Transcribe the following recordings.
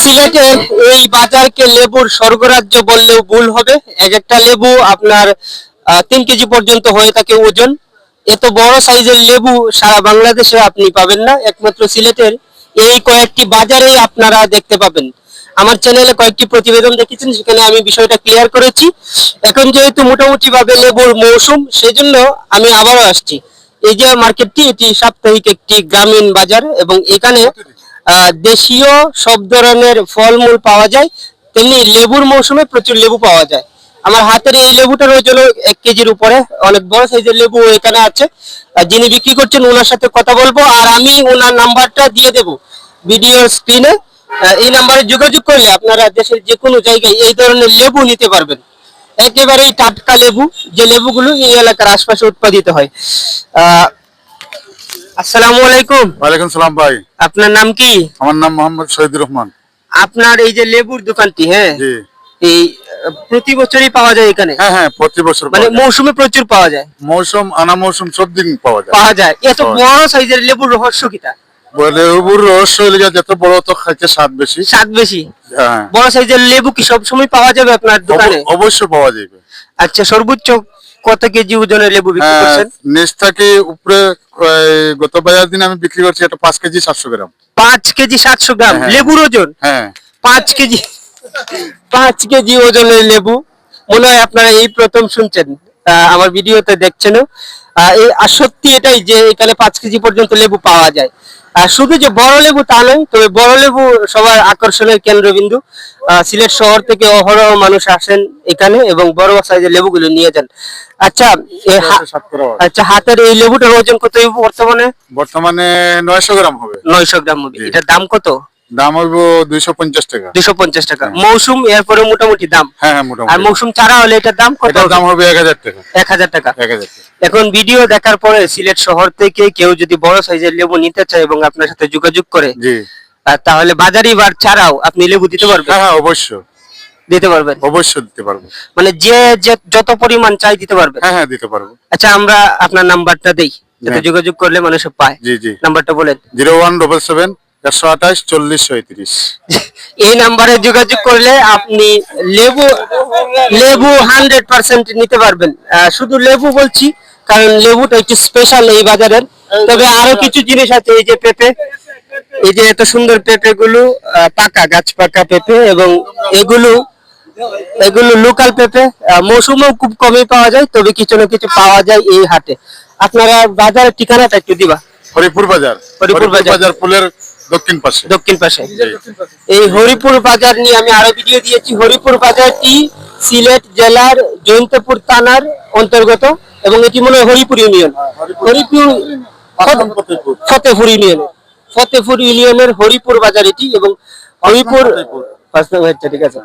সিলেটের এই বাজারকে লেবুর স্বর্গরাজ্য বললেও ভুল হবে। এক একটা লেবু আপনার তিন কেজি পর্যন্ত হয়ে থাকে ওজন। এত বড় সাইজের লেবু সারা বাংলাদেশে আপনি পাবেন না। একমাত্র সিলেটের এই কয়েকটি বাজারেই আপনারা দেখতে পাবেন। আমার চ্যানেলে কয়েকটি প্রতিবেদন দেখেছেন, সেখানে আমি বিষয়টা ক্লিয়ার করেছি। এখন যেহেতু মোটামুটি ভাবে লেবুর মৌসুম, সেজন্য আমি আবারও আসছি। এই যে মার্কেটটি, এটি সাপ্তাহিক একটি গ্রামীণ বাজার এবং এখানে দেশীয় সব ধরনের ফলমূল পাওয়া যায় তেমনি লেবুর মৌসুমে প্রচুর লেবু পাওয়া যায়। আমার হাতের এই লেবুটার ওজন এক কেজির উপরে অনেক বড় সাইজের লেবু এখানে আছে। যিনি বিক্রি করছেন ওনার সাথে কথা বলব আর আমি ওনার নাম্বারটা দিয়ে দেব ভিডিও স্ক্রিনে। এই নাম্বারে যোগাযোগ করলে আপনারা দেশের যে কোনো জায়গায় এই ধরনের লেবু নিতে পারবেন। একেবারেই টাটকা লেবু যে লেবুগুলো এই এলাকার আশপাশে উৎপাদিত হয়। আহ, আসসালামু আলাইকুম। ওয়ালাইকুম সালাম ভাই। আপনার নাম কি? আমার নাম মোহাম্মদ শহীদুর রহমান। আপনার এই যে লেবুর দোকানটি হ্যাঁ? এই প্রতি বছরই পাওয়া যায় এখানে? হ্যাঁ হ্যাঁ প্রতি বছর মানে মৌসুমে প্রচুর পাওয়া যায়? মৌসুম আনা মৌসুম সব দিন পাওয়া যায়। পাওয়া যায়। এত বড় সাইজের লেবুর রহস্য কিটা লেবুর রহস্য হলে যত বড় তো খাইতে স্বাদ বেশি। স্বাদ বেশি? হ্যাঁ। বড় সাইজের লেবু কি সব সময় পাওয়া যাবে আপনার দোকানে? অবশ্যই পাওয়া যাবে। আচ্ছা সর্বোচ্চ কত কেজি ওজনের লেবু বিক্রি হ্যাঁ, করছেন? নিচ উপরে গত বাজার দিন আমি বিক্রি করছি এটা পাঁচ কেজি সাতশো গ্রাম। পাঁচ কেজি সাতশো গ্রাম হ্যাঁ। লেবুর ওজন? হ্যাঁ। পাঁচ কেজি পাঁচ কেজি ওজনের লেবু। মনে হয় আপনারা এই প্রথম শুনছেন। আমার ভিডিওতে দেখছেন এই আর সত্যি এটাই যে এখানে পাঁচ কেজি পর্যন্ত লেবু পাওয়া যায়। আর শুধু যে বড় লেবু তা নয় তবে বড় লেবু সবার আকর্ষণের কেন্দ্রবিন্দু। সিলেট শহর থেকে অহরহ মানুষ আসেন এখানে এবং বড় সাইজের লেবুগুলো নিয়ে যান। আচ্ছা। আচ্ছা হাতের এই লেবুটার ওজন কত বর্তমানে? বর্তমানে নয়শো গ্রাম হবে। নয়শো গ্রাম হবে। এটার দাম কত? দাম হইব দুইশো পঞ্চাশ টাকা। দুশো পঞ্চাশ টাকা। মৌসুম এরপরে মোটামুটি দাম? হ্যাঁ হ্যাঁ আর মৌসুম ছাড়া হলে এটার দাম কত দাম হবে? এক হাজার টাকা। এক হাজার টাকা। এখন ভিডিও দেখার পরে সিলেট শহর থেকে কেউ যদি বড় সাইজের লেবু নিতে চায় এবং আপনার সাথে যোগাযোগ করে তাহলে বাজারি বার ছাড়াও আপনি লেবু দিতে পারবেন? হ্যাঁ হ্যাঁ অবশ্যই। দিতে পারবেন? অবশ্যই দিতে পারব। মানে যে যত পরিমাণ চাই দিতে পারবেন? হ্যাঁ হ্যাঁ দিতে পারব। আচ্ছা আমরা আপনার নাম্বারটা দেই। যাতে হ্যাঁ। যোগাযোগ করলে মানুষ পায়। জি জি। নাম্বারটা বলেন। জিরো ওয়ান ডবল সেভেন একশো আঠাশ চল্লিশ সৈত্রিশ এই নাম্বারে যোগাযোগ করলে আপনি লেবু লেবু হান্ড্রেড পার্সেন্ট নিতে পারবেন। শুধু লেবু বলছি কারণ লেবুটা একটু স্পেশাল এই বাজারের। তবে আরও কিছু জিনিস আছে এই যে পেঁপে। এই যে এত সুন্দর পেঁপে গুলো পাকা গাছ পাকা পেঁপে এবং এগুলো এগুলো লোকাল পেঁপে। মৌসুমেও খুব কমই পাওয়া যায় তবে কিছু না কিছু পাওয়া যায় এই হাটে। আপনারা বাজারের ঠিকানাটা একটু দিবা। হরিপুর বাজার। হরিপুর বাজার। বাজার পুলের দক্ষিণ পাশে। দক্ষিণ পাশে। এই হরিপুর বাজার নিয়ে আমি আরও ভিডিও দিয়েছি। হরিপুর বাজারটি সিলেট জেলার জয়ন্তপুর থানার অন্তর্গত এবং এটি মনে হয় হরিপুর ইউনিয়ন। হরিপুর। ফতেপুর। ইউনিয়ন। ফতেপুর ইউনিয়নের হরিপুর বাজার এটি এবং হরিপুর হচ্ছে, ঠিক আছে।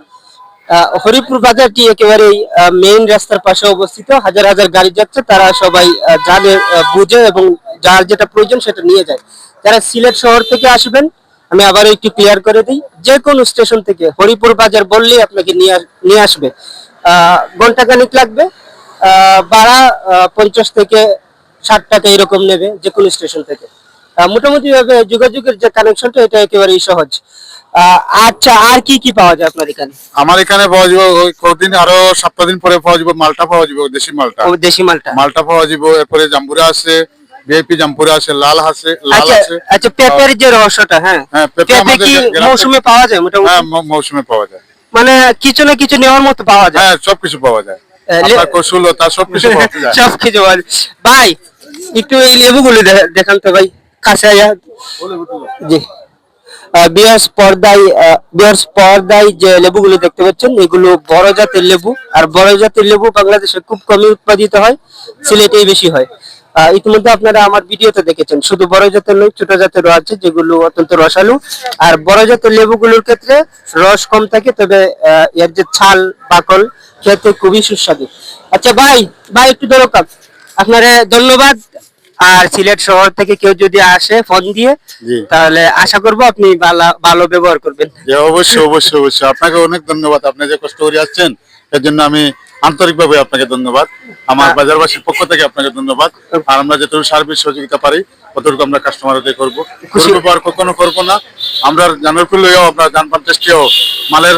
আহ, হরিপুর বাজারটি একেবারেই মেইন রাস্তার পাশে অবস্থিত। হাজার হাজার গাড়ি যাচ্ছে তারা সবাই যাদের বুঝে এবং যার যেটা প্রয়োজন সেটা নিয়ে যায়। যারা সিলেট শহর থেকে আসবেন আমি আবার একটু ক্লিয়ার করে দিই যে কোনো স্টেশন থেকে হরিপুর বাজার বললেই আপনাকে নিয়ে নিয়ে আসবে। আহ, ঘন্টাখানিক লাগবে ভাড়া আহ, পঞ্চাশ থেকে ষাট টাকা এরকম নেবে যে কোনো স্টেশন থেকে। মোটামুটি ভাবে যোগাযোগের যে কানেকশনটা এটা একেবারেই সহজ। আচ্ছা আর কি কি পাওয়া যায় আপনার এখানে? আমার এখানে পাওয়া যাবে কদিন আরও সপ্তাহ দিন পরে পাওয়া যাবে মালটা পাওয়া যাবে দেশি মালটা। দেশি মালটা। মালটা পাওয়া যাবে এরপরে জাম্বুরা আছে ভিআইপি জাম্বুরা আছে লাল আছে লাল আচ্ছা আছে। আচ্ছা পেঁপের যে রহস্যটা হ্যাঁ। হ্যাঁ, পেঁপে কি মৌসুমে পাওয়া যায় মোটামুটি? হ্যাঁ মৌসুমে পাওয়া যায়। মানে কিছু না কিছু নেওয়ার মতো পাওয়া যায়? হ্যাঁ সবকিছু পাওয়া যায়। আপনার সবকিছু পাওয়া যায়। সব কিছু পাওয়া যায়। ভাই একটু এই লেবুগুলো দেখান তো ভাই কাছে আয়া। জি। বিয়ার্স পর্দায় বিয়ার্স পর্দায় যে লেবুগুলো দেখতে পাচ্ছেন এগুলো বড় জাতের লেবু। আর বড় জাতের লেবু বাংলাদেশে খুব কমই উৎপাদিত হয় সিলেটেই বেশি হয়। ইতিমধ্যে আপনারা আমার ভিডিওতে দেখেছেন। শুধু বড় জাতের নয় ছোট জাতেরও আছে যেগুলো অত্যন্ত রসালো। আর বড় জাতের লেবুগুলোর ক্ষেত্রে রস কম থাকে তবে এর যে ছাল বাকল খেতে খুবই সুস্বাদু। আচ্ছা ভাই ভাই একটু দরকার আপনার ধন্যবাদ। আর সিলেট শহর থেকে কেউ যদি আসে ফোন দিয়ে তাহলে আশা করব আপনি ভালো- ব্যবহার করবেন। অবশ্যই অবশ্যই অবশ্যই। আপনাকে অনেক ধন্যবাদ। আপনি যে কষ্ট করে আসছেন এর জন্য আমি আন্তরিকভাবে আপনাকে ধন্যবাদ। আমার হ্যাঁ। বাজারবাসীর পক্ষ থেকে আপনাকে ধন্যবাদ। আর আমরা যতটুকু সার্ভিস সহযোগিতা পারি ততটুকু আমরা কাস্টমারদের করব। খুশি- ব্যবহার কখনো করব না। আমরা জানার করলেও আমরা জানপান টেস্টেও মালের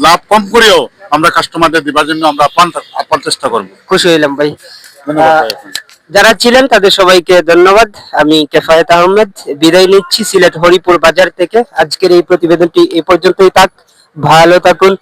লাভ কম করেও আমরা কাস্টমারদের দিবার জন্য আমরা আপ্যান আপ্যান চেষ্টা করব। খুশি হইলাম ভাই। যারা ছিলেন তাদের সবাইকে ধন্যবাদ। আমি কেফায়েত আহমেদ বিদায় নিচ্ছি সিলেট হরিপুর বাজার থেকে। আজকের এই প্রতিবেদনটি এ পর্যন্তই থাক। ভালো থাকুন।